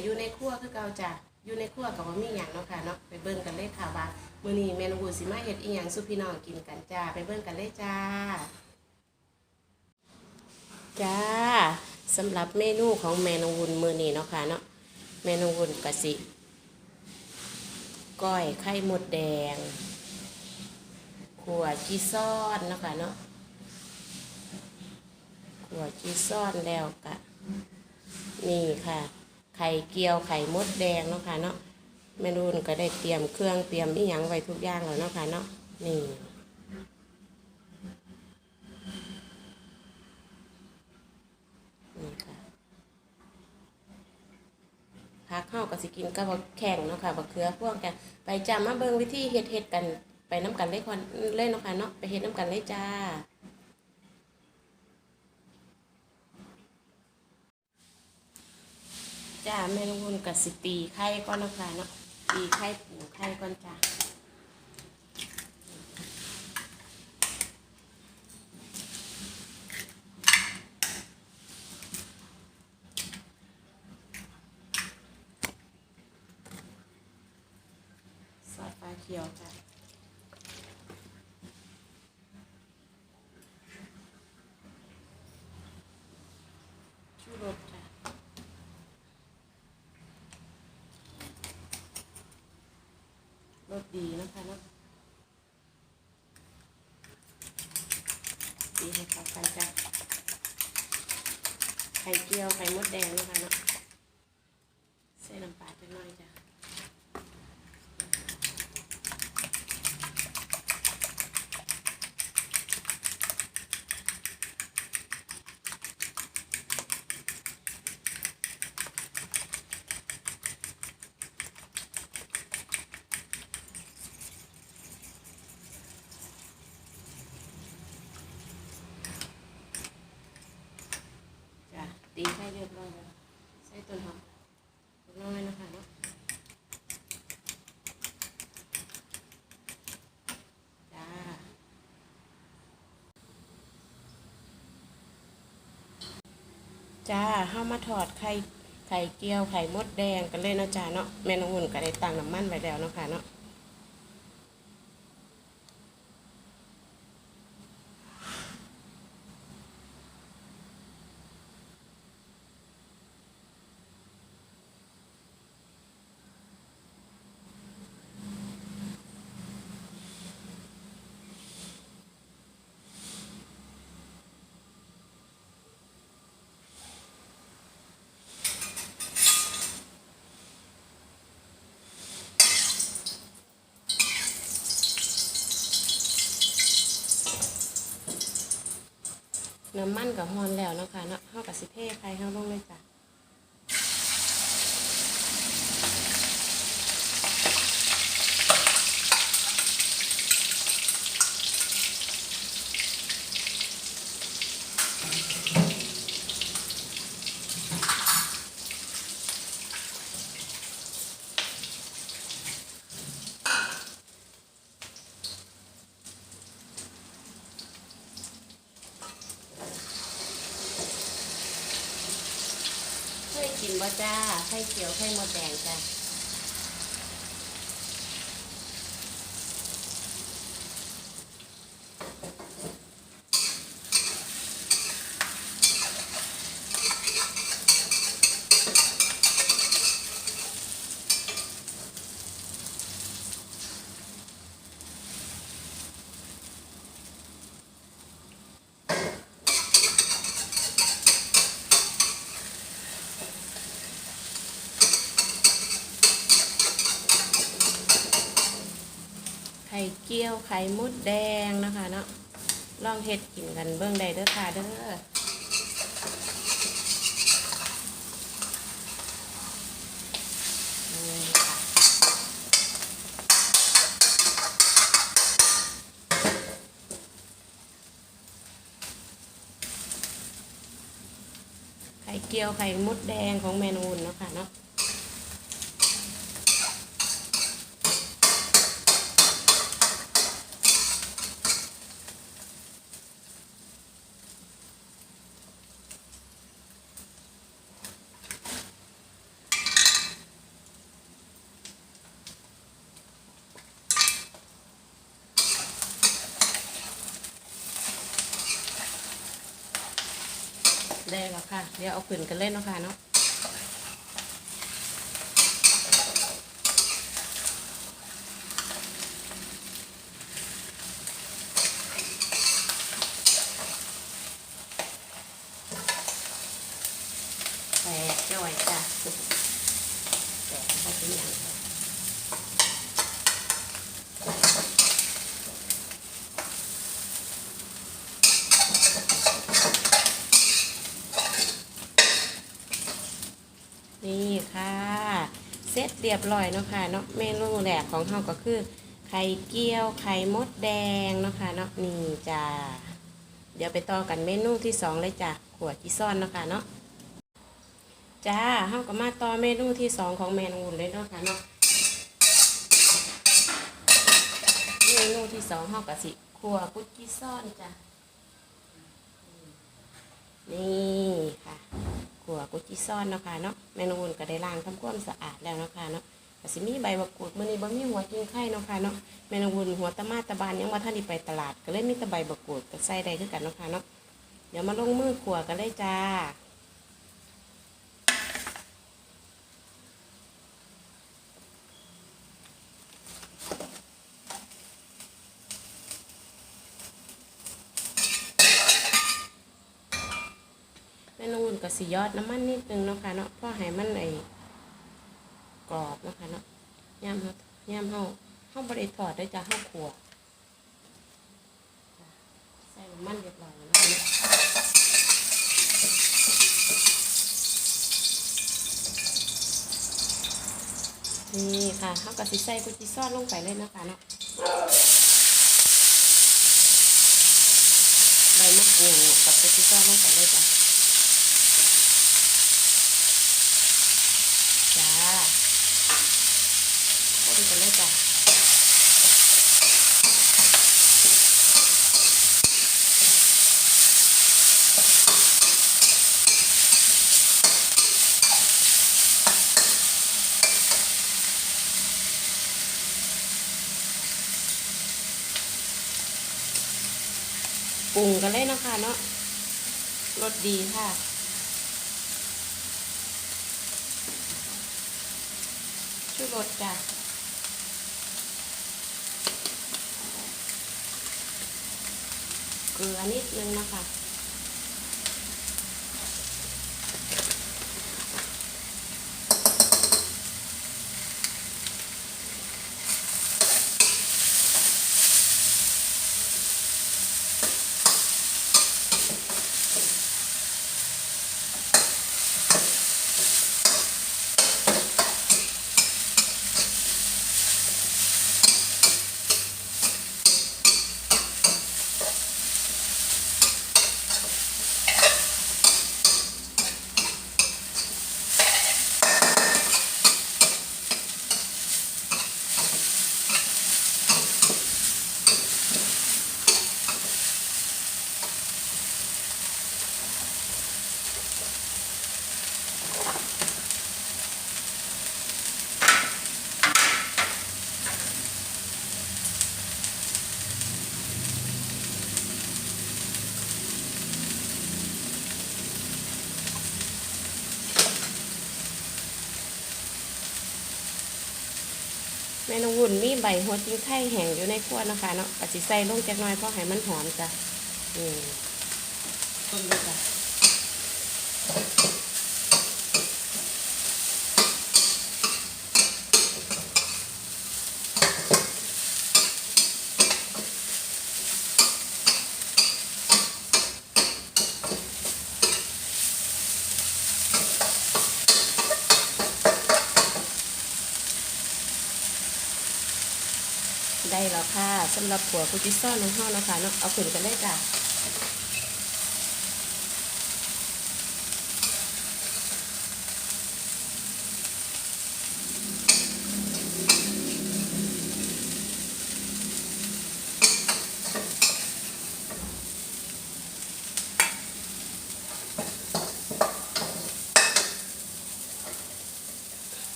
ก็อยู่ในครัวคือเก่าจ้ะอยู่ในครัวก็บ่มีหยังเนาะค่ะเนาะไปเบิ่งกันเลยค่ะว่ามื้อนี้แม่นองอุ่นสิมาเฮ็ดอีหยังสู่พี่น้องกินกันจ้าไปเบิ่งกันเลยจ้า จ้าสำหรับเมนูของแม่นองอุ่นมื้อนี้เนาะค่ะเนาะแม่นองอุ่นก็สิก้อยไข่มดแดงขัวจีซ่อนเนาะค่ะเนาะหัวจีซ่อนแล้วกะนี่ค่ะ ไข่เกียวไข่มดแดงเนาะค่ะเนาะแม่รุ่นก็ได้เตรียมเครื่องเตรียมอีหยังไว้ทุกอย่างแล้วเนาะค่ะเนาะนี่นี่ค่ะพักเข้ากับสิกินกับบักแข่งเนาะค่ะบักเขือพวกกันไปจำมาเบิ่งวิธีเฮ็ดเฮ็ดกันไปน้ำกันเล่ยคอนเล่นเนาะค่ะเนาะไปเฮ็ดน้ำกันเล่ยจ้า จ้าแม่ลุงพลกับสิตีไข่ก่อนนะคะเนาะตีไข่ปูไข่ก่อนจ้าซอสปลาเขียวจ้ะชูรสจ้ะ รสดีนะคะเนาะดีให้เข้ากันจ้ะไข่เจียวไข่มดแดงนะคะเนาะใส่น้ำปลาจักหน่อยจ้ะจ้ะ ตีไข่เรียบร้อยแล้วใส่ต้นหอมล็กน้อยนะคะเนาะจ้าจ้าเฮามาถอดไข่ไข่เจียวไข่มดแดงกันเลยนะจ้าเนาะแม่น้องอุ่นก็ได้ตั้งน้ำมันไว้แล้วเนาะค่ะเนาะ น้ำมันกับฮอนแล้วเนาะค่ะเนาะเฮากับสิเทใครเฮาลงเลยจ้ะ กินบ่จ้าไข่เขียวไข่มดแดงจ้า ข่เจียวไข่มุดแดงนะคะเนาะลองเฮ็ดกินกันเบิ่งได้เด้อค่ะเด้อไข่เจียวไข่มุดแดงของเมนูนเนาะค่ะเนาะ เดี๋ยวเอาขึ้นกันเล่นเนาะค่ะเนาะแตกจ่อยจ้ะแตกพอเป็นอย่างนี่ค่ะ เส เรียบร้อยเนาะค่ะเนาะเมนูแรกของเราก็คือ ไข่เกี๊ยวไข่มดแดงเนาะค่ะเนาะนี่จ้าเดี๋ยวไปต่อกันเมนูที่สองเลยจ้ะขวดจีซ่อนเนาะค่ะเนาะจ้าเฮาก็มาต่อเมนูที่สองของเมนูเลยเนาะค่ะเนาะเมนูที่สองเฮาก็สิขวดกุ๊ดจีซ่อนจ้ะนี่ค่ะ ขัวกุจีซ่อนเนาะค่ะเนาะเมนูอื่นก็ได้ล้างทำความสะอาดแล้วเนาะค่ะเนาะก็สิมีใบมะกรูดมื้อนี้บ่มีหัวกินไข่เนาะค่ะเนาะแม่นางวุ้นหัวตะมาตะบานยังบ่ทันได้ไปตลาดก็เลยมีแต่ใบมะกรูดก็ใส่ได้คือกันเนาะค่ะเนาะเดี๋ยวมาลงมือขัวกันเลยจ้าแ็สิยอดน้ำมันนิดนึงเนาะค่ะเนาะพราะให้มันไอ้กรอบเนาะค่ะเนาะย่ำเฮาะย่ำเฮาเฮาบ่ได้ทอดได้จ้ะเฮาขัวใส่น้ำมันเรียบร้อยแล้วนี่ค่ะเฮาก็สิใส่กุจิซอสลงไปเลยนะคะเนาะใบมะกรูดกับกุจิซอสลงไปเลยจ้ะ จ้าคนกันเลยจ้ะ ปรุงกันเลยนะคะเนาะรสดีค่ะ ชูรสจ้ะเกลือนิดนึงนะคะ แม่นงวุ่นมีใบหัวจิ้งไข่แห้งอยู่ในครัวนะคะเนาะปฏิใส่ลงจักหน่อยเพราะให้มันหอมจ้ะนี่ต้นด้วยจ้ะ ได้แล้วค่ะสำหรับผัวกุจิซ่อนของห้องนะคะเนาะเอาขึ้นกันเลยจ้ะ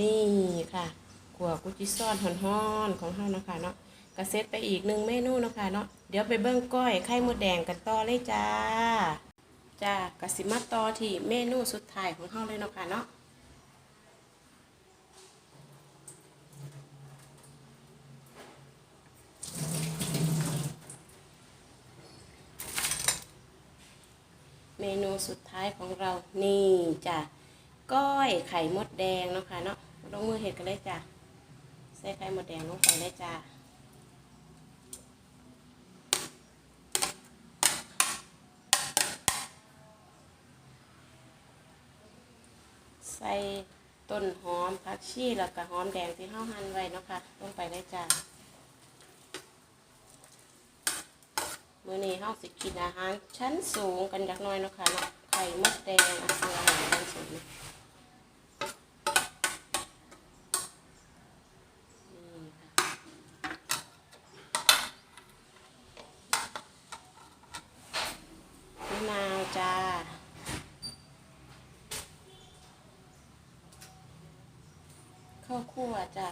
นี่ค่ะขัวกุจิซ่อนห่อนๆของเฮานะคะเนาะก็เซตไปอีกหนึ่งเมนูนะคะเนาะเดี๋ยวไปเบิ้งก้อยไข่มดแดงกันต่อเลยจ้าจ้ากระสิมาต่อที่เมนูสุดท้ายของเฮาเลยเนาะค่ะเนาะเมนูสุดท้ายของเรานี่จ้ะ ก้อยไข่มดแดงเนาะค่ะเนาะลงมือเห็ดกันเลยจ้ะใส่ไข่มดแดงลงไปเลยจ้ะใส่ต้นหอมผักชีแล้วก็หอมแดงที่เฮาหั่นไว้เนาะค่ะลงไปเลยจ้ะมื้อนี้เฮาสิกินอาหารชั้นสูงกันจักหน่อยเนาะค่ะเนาะไข่มดแดงอาหารชั้นสูงนี่ค่ะมะนาวจ้า ข้า วคั่วจ้ะ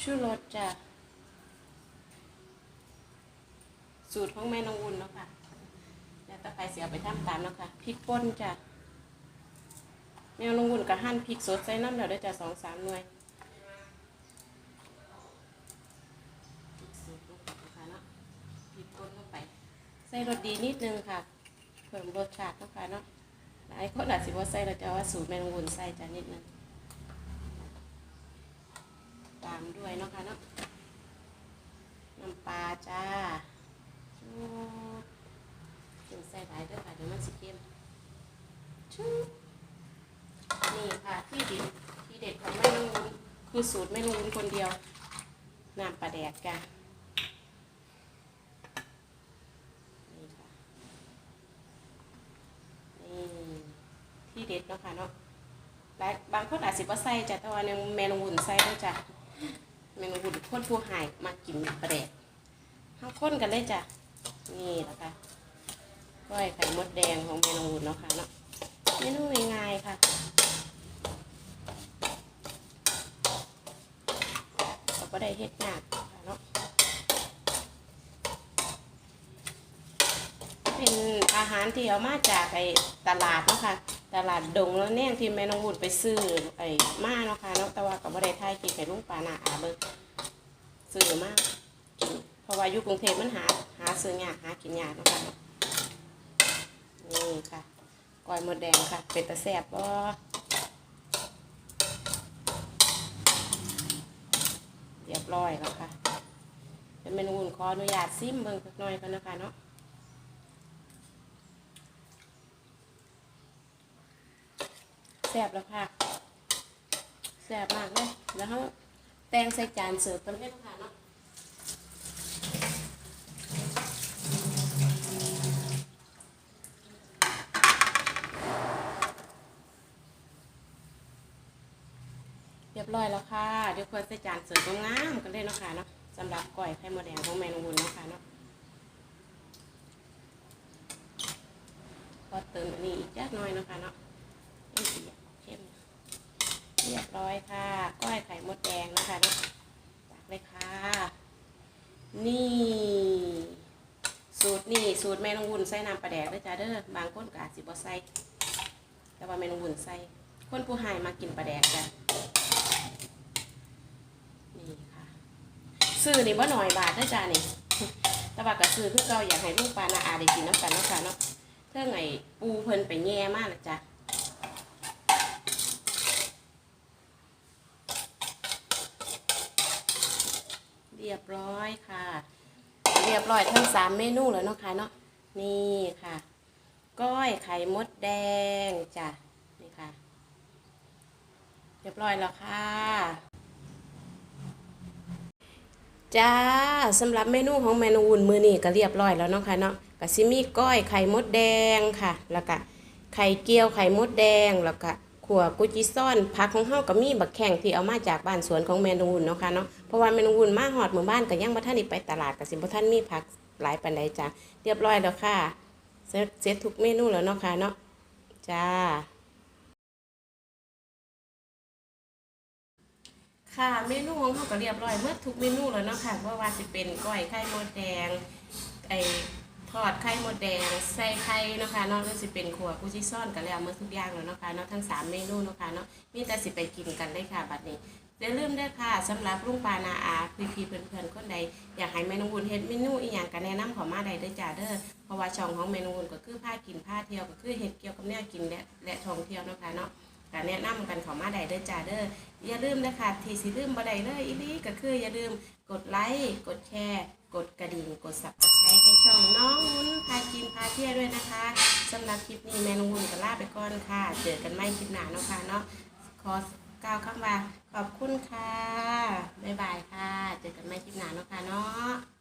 ชูรสจ้ะสูตรของแม่น้องอุ่นเนาะค่ะแล้วตะไคร้เสียไปทำตามเนาะค่ะพริกป่นจ้ะแม่น้องอุ่นกับหั่นพริกสดใส่น้ำเดี๋ยวได้จ้ะสองสามหน่วยพริกสดลงไปนะคะเนาะพริกป่นลงไปใส่รสดีนิดนึงค่ะ เพิ่มรสชาติเนาะค่ะเนาะ หลายคนอาจสิว่าใส่เราจะว่าสูตรแมงวุนใส่จะนิดนึงตามด้วยเนาะค่ะเนาะน้ำปลาจ้าชูถึงใส่หลายด้วยค่ะเดี๋ยวมันสิเค็มชูนี่ค่ะที่ด็ดที่เด็ดของแม่นงวุนคือสูตรแม่นงวุนคนเดียวน้ำปลาแดดกจ้ะนี่ค่ะ นี่ที่เด็ดเนาะค่ะเนาะหลายบางคน อาจสิบ่ใส่จ้ะแต่ว่าในเมนูวุ่นใส่ด้วยจ้ะเมนูวุ่นคนผู้หายมากินปลาแดกห้าคนกันเลยจ้ะนี่แหละคะก้อยไข่มดแดงของเมนูวุ่นเนาะค่ะเนาะเมนูง่ายๆค่ะเราก็ได้เฮ็ดยากค่ะเนาะเป็นอาหารที่เอามาจากไอตลาดเนาะค่ะ ตลาดดงแล้วแน่งที่แม่น้องวุดไปซื้อไอ้มาเนาะค่ะเนาะแต่ว่าก็บ่ได้ทายกินไข่ลุงปลาหนาอาเบิกซื้อมากเพราะว่าอยู่กรุงเทพมันหาหาซื้อยากหากินยากเนาะค่ะนี่ค่ะก้อยมดแดงค่ะ เป็ดตะแซบบ่เรียบร้อยแล้วค่ะเป็นเมนูอุ่นขออนุญาตซิมเบิ่งสักหน่อยกันนะคะเนาะ แซ่บแล้วค่ะแซ่บมากเลยแล้วเขาแตงใส่จานเสิร์ฟกันให้ลูกค้าเนาะเรียบร้อยแล้วค่ะเดี๋ยวควรใส่จานเสิร์ฟงามๆกันเลยเนาะค่ะเนาะสำหรับก้อยไข่มดแดงของแมนวุนเนาะค่ะเนาะพอเติมอันนี้อีกจักหน่อยเนาะค่ะเนาะ เรียบร้อยค่ะ ก้อยไข่มดแดงนะคะเนาะตักเลยค่ะ นี่ สูตรนี่สูตรแม่นงวุ้นใส่น้ำปลาแดกเด้อจ้าเด้อบางคนก็อาจสิบ่ใส่แต่ว่าแม่นงวุ้นใส่คนผู้หายมากินปลาแดกจ้ะนี่ค่ะ ซื้อนี่บ่หน่อยบาทเด้อจ้านี่แต่ว่าก็ซื้อคือเก่าอยากให้ลูกปลานาอาได้กินน้ำกันเนาะค่ะเนาะเท่าไงปูเพิ่นไปแย่มากนะจ้ะ รียบร้อยค่ะ เรียบร้อยทั้งสามเมนูแล้วเนาะค่ะเนาะนี่ค่ะ ก้อยไข่มดแดงจ้ะนี่ค่ะ เรียบร้อยแล้วค่ะจ้าสำหรับเมนูของเมนูอุ่นมือนี่ก็เรียบร้อยแล้วเนาะค่ะเนาะก็ซิมีก้อยไข่มดแดงค่ะ แล้วก็ไข่เกี๊ยวไข่มดแดงแล้วก็ ขัวกุจิซ่อนผักของเฮาก็มีบักแข่งที่เอามาจากบ้านสวนของเมนูอุ่นเนาะค่ะเนาะเพราะว่าเมนูอุ่นมาฮอดหมู่บ้านก็ยังบ่ทันได้ไปตลาดก็สิบ่ทันมีผักหลายปานใดจ้าเรียบร้อยแล้วค่ะเสร็จทุกเมนูแล้วเนาะค่ะเนาะจ้าค่ะเมนูของเขาก็เรียบร้อยเมื่อทุกเมนูแล้วเนาะค่ะว่าว่าสิเป็นก้อยไข่มดแดงไอ ทอดไข่หมดแดงใส่ไข่นะคะเนาะหรือสิเป็นขัวกุชิซ่อนกันแล้วเมื่อทุกอย่างแล้วนะคะเนาะทั้งสามเมนูนะคะเนาะมีแต่สิไปกินกันเลยค่ะบัดนี้อย่าลืมด้อค่ะสำหรับลุงปานาอาพี่พี่เพื่อนๆคนใด อยากให้เมนูวุ้นเฮ็ดเมนูอีหยังกันแนะนำขอมาได้เด้จ้าเด้อเพราะว่าช่องของเมนูวุ้นก็คือผ้ากินผ้าเที่ยวก็คือเฮ็ดเกี่ยวกับแนวกินและและท่องเที่ยวนะคะเนาะก็แนะนำกันขอมาได้เด้จ้าเด้ออย่าลืมนะคะที่สิลืมบ่ได้เลยอีหลีก็คืออย่าลืมกดไลค์กดแชร์ กดกระดิ่งกดสับตะไคร้ให้ช่องน้องวุ้นพากินพาเที่ยวด้วยนะคะสำหรับคลิปนี้แม่น้องวุ้นก็ลาไปก่อนค่ะ เจอกันใหม่คลิปหน้าเนาะค่ะเนาะขอกล่าวคำว่าขอบคุณค่ะบ๊ายบายค่ะ เจอกันใหม่คลิปหน้าเนาะค่ะเนาะ